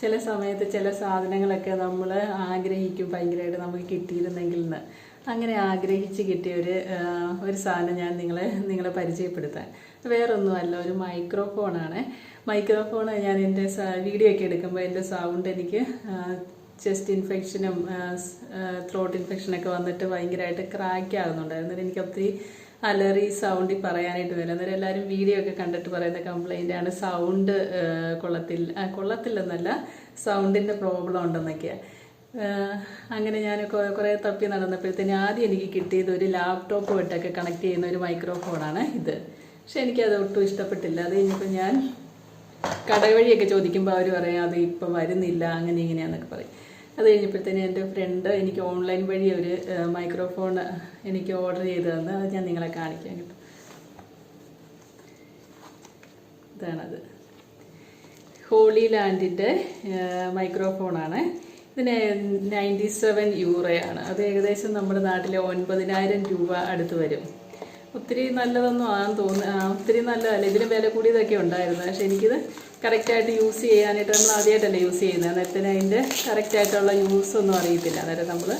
ചില സമയത്ത് ചില സാധനങ്ങളൊക്കെ നമ്മൾ ആഗ്രഹിക്കും ഭയങ്കരമായിട്ട് നമുക്ക് കിട്ടിയിരുന്നെങ്കിൽ എന്ന് അങ്ങനെ ആഗ്രഹിച്ച് കിട്ടിയ ഒരു ഒരു സാധനം ഞാൻ നിങ്ങളെ നിങ്ങളെ പരിചയപ്പെടുത്താൻ. വേറൊന്നുമല്ല ഒരു മൈക്രോഫോണാണ്. മൈക്രോഫോൺ ഞാൻ എന്റെ വീഡിയോ ഒക്കെ എടുക്കുമ്പോൾ എന്റെ സൗണ്ട് എനിക്ക് ചെസ്റ്റ് ഇൻഫെക്ഷനും ത്രോട്ട് ഇൻഫെക്ഷനൊക്കെ വന്നിട്ട് ഭയങ്കരമായിട്ട് ക്രാക്ക് ആകുന്നുണ്ടായിരുന്നു എനിക്ക് ഒത്തിരി അലറി സൗണ്ടിൽ പറയാനായിട്ട് വരും. അന്നേരം എല്ലാവരും വീഡിയോ ഒക്കെ കണ്ടിട്ട് പറയുന്ന കംപ്ലൈന്റ് ആണ്. സൗണ്ട് കൊള്ളത്തിൽ കൊള്ളത്തില്ലെന്നല്ല സൗണ്ടിന്റെ പ്രോബ്ലം ഉണ്ടെന്നൊക്കെയാണ് അങ്ങനെ ഞാൻ കുറേ തപ്പി നടന്നപ്പോഴത്തേന് ആദ്യം എനിക്ക് കിട്ടിയത് ഒരു ലാപ്ടോപ്പ് ലാപ്ടോപ്പുമായിട്ടൊക്കെ കണക്ട് ചെയ്യുന്ന ഒരു മൈക്രോഫോണാണ് ഇത്. പക്ഷെ എനിക്കത് ഒട്ടും ഇഷ്ടപ്പെട്ടില്ല. അത് കഴിഞ്ഞപ്പോൾ ഞാൻ കടവഴിയൊക്കെ ചോദിക്കുമ്പോൾ അവർ പറയും അത് ഇപ്പം വരുന്നില്ല അങ്ങനെ ഇങ്ങനെയാന്നൊക്കെ പറയും. അത് കഴിഞ്ഞപ്പോഴത്തേന് എന്റെ ഫ്രണ്ട് എനിക്ക് ഓൺലൈൻ വഴി ഒരു മൈക്രോഫോൺ എനിക്ക് ഓർഡർ ചെയ്ത് തന്ന്. അത് ഞാൻ നിങ്ങളെ കാണിക്കാൻ കേട്ടോ. ഇതാണത്. ഹോളി ലാൻഡിന്റെ മൈക്രോഫോണാണ് ഇതിന് നയന്റി സെവൻ യൂറോയാണ് അത് ഏകദേശം നമ്മുടെ നാട്ടിലെ ഒൻപതിനായിരം രൂപ അടുത്ത് വരും. ഒത്തിരി നല്ലതൊന്നും ആണെന്ന് തോന്നുന്നു ഒത്തിരി നല്ലതല്ല ഇതിന് വില കൂടിയതൊക്കെ ഉണ്ടായിരുന്നു. പക്ഷെ എനിക്കിത് കറക്റ്റായിട്ട് യൂസ് ചെയ്യാനായിട്ട് നമ്മൾ ആദ്യമായിട്ടല്ലേ യൂസ് ചെയ്യുന്നത്. അന്നേരത്തിന് അതിന്റെ കറക്റ്റായിട്ടുള്ള യൂസ് ഒന്നും അറിയത്തില്ല. അന്നേരം നമ്മൾ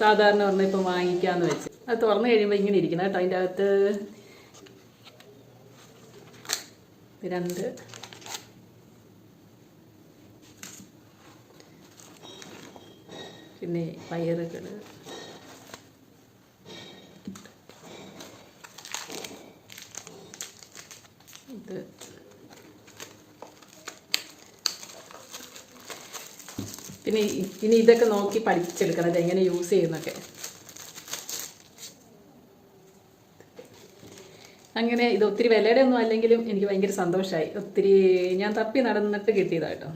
സാധാരണ ഒരെണ്ണം ഇപ്പം വാങ്ങിക്കാമെന്ന് വെച്ച്. അത് തുറന്നു കഴിയുമ്പോൾ ഇങ്ങനെ ഇരിക്കണം കേട്ടോ. അതിന്റെ അകത്ത് രണ്ട് പിന്നെ പയറുകൾ ഇത് പിന്നെ ഇനി ഇതൊക്കെ നോക്കി പഠിച്ചെടുക്കണം എങ്ങനെ യൂസ് ചെയ്യുന്നൊക്കെ. അങ്ങനെ ഇത് ഒത്തിരി വിലയുടെ ഒന്നും അല്ലെങ്കിലും എനിക്ക് ഭയങ്കര സന്തോഷമായി ഒത്തിരി ഞാൻ തപ്പി നടന്നിട്ട് കിട്ടിയതാട്ടോ.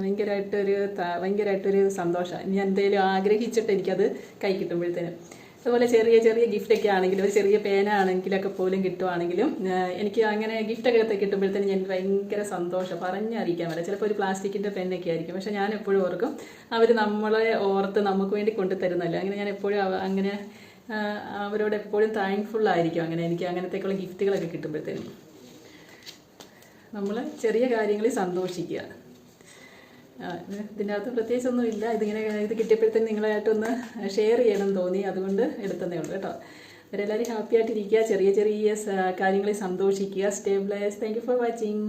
ഭയങ്കരമായിട്ടൊരു ഭയങ്കരമായിട്ടൊരു സന്തോഷമാണ് ഞാൻ എന്തെങ്കിലും ആഗ്രഹിച്ചിട്ട് എനിക്കത് കൈ കിട്ടുമ്പോഴത്തേനും. അതുപോലെ ചെറിയ ചെറിയ ഗിഫ്റ്റൊക്കെ ആണെങ്കിലും ഒരു ചെറിയ പേന ആണെങ്കിലൊക്കെ പോലും കിട്ടുവാണെങ്കിലും എനിക്ക് അങ്ങനെ ഗിഫ്റ്റൊക്കെ കിട്ടുമ്പോഴത്തേനും ഞാൻ ഭയങ്കര സന്തോഷം. പറഞ്ഞറിയിക്കാൻ പറ്റില്ല. ചിലപ്പോൾ ഒരു പ്ലാസ്റ്റിക്കിന്റെ പെന്നൊക്കെ ആയിരിക്കും. പക്ഷെ ഞാൻ എപ്പോഴും ഓർക്കും അവർ നമ്മളെ ഓർത്ത് നമുക്ക് വേണ്ടി കൊണ്ടുതരുന്നല്ലോ അങ്ങനെ ഞാൻ എപ്പോഴും അങ്ങനെ അവരോട് എപ്പോഴും താങ്ക്ഫുൾ ആയിരിക്കും അങ്ങനെ എനിക്ക് അങ്ങനത്തേക്കുള്ള ഗിഫ്റ്റുകളൊക്കെ കിട്ടുമ്പോഴത്തേനും. നമ്മൾ ചെറിയ കാര്യങ്ങളിൽ സന്തോഷിക്കുക. ആ, ഇത് ഇതിന്റെ അകത്ത് പ്രത്യേകിച്ചൊന്നും ഇല്ല. ഇതിങ്ങനെ ഇത് കിട്ടിയപ്പോഴത്തേനും നിങ്ങളായിട്ടൊന്ന് ഷെയർ ചെയ്യണം തോന്നി. അതുകൊണ്ട് എടുത്തതേ ഉള്ളൂ കേട്ടോ. അവരെല്ലാവരും ഹാപ്പി ആയിട്ടിരിക്കുക. ചെറിയ ചെറിയ കാര്യങ്ങളിൽ സന്തോഷിക്കുക. സ്റ്റേബിളൈസ് താങ്ക് യു ഫോർ വാച്ചിങ്